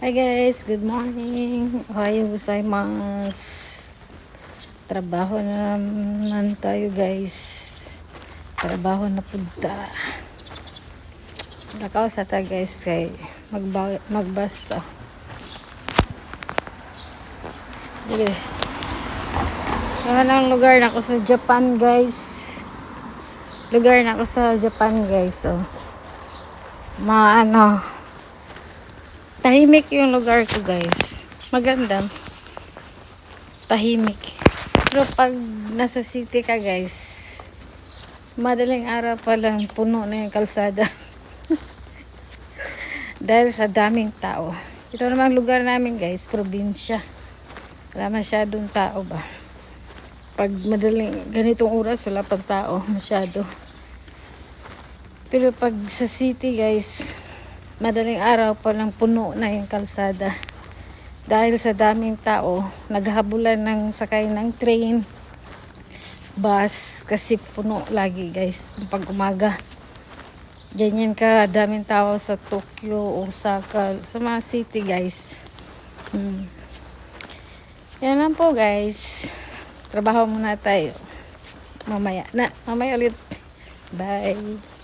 Hi guys, good morning. Ohayo gozaimasu. Trabaho na naman tayo guys. Trabaho na punta. Lakaw sa ta guys kay magba magbasta. Sige. Yan ang lugar na ako sa Japan guys. Lugar na ako sa Japan guys. So, maano, tahimik yung lugar ko guys. Maganda. Tahimik. Pero pag nasa city ka guys, madaling araw pa lang puno na yung kalsada. Dahil sa daming tao. Ito namang lugar namin guys, probinsya. Wala masyadong tao ba. Pag madaling ganitong oras, wala pang tao masyado. Pero pag sa city guys, madaling araw pa lang puno na yung kalsada. Dahil sa daming tao, naghahabulan ng sakay ng train, bus, kasi puno lagi guys, pag umaga. Ganyan ka, daming tao sa Tokyo, Osaka, sa mga city guys. Hmm. Yan lang po guys. Trabaho muna tayo. Mamaya na. Mamaya ulit. Bye.